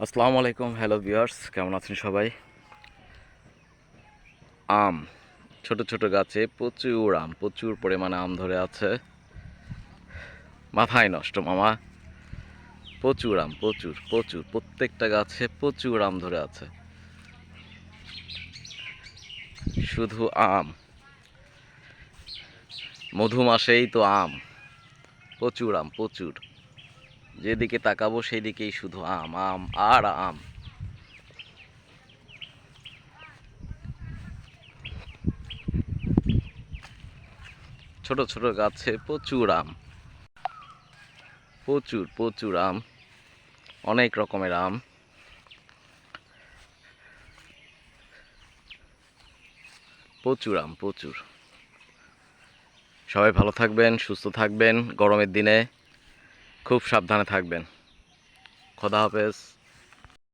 আসসালামু আলাইকুম, hello viewers, কেমন আছেন সবাই? আম, ছোট ছোট গাছে প্রচুর আম, প্রচুর পরিমাণে আম ধরে আছে। মাথায় নষ্ট, মামা। প্রচুর আম, প্রচুর প্রচুর, প্রত্যেকটা গাছে প্রচুর আম ধরে আছে। শুধু আম। মধু মাসেই তো আম। প্রচুর আম, প্রচুর। যেদিকে তাকাবো সেই দিকেই শুধু আম আম আর আম। ছোট ছোট গাছে প্রচুর আম। প্রচুর প্রচুর আম। অনেক রকমের আম। প্রচুর আম, প্রচুর। সবাই ভালো থাকবেন, সুস্থ থাকবেন। গরমের দিনে খুব সাবধানে থাকবেন। খোদা হাফেজ।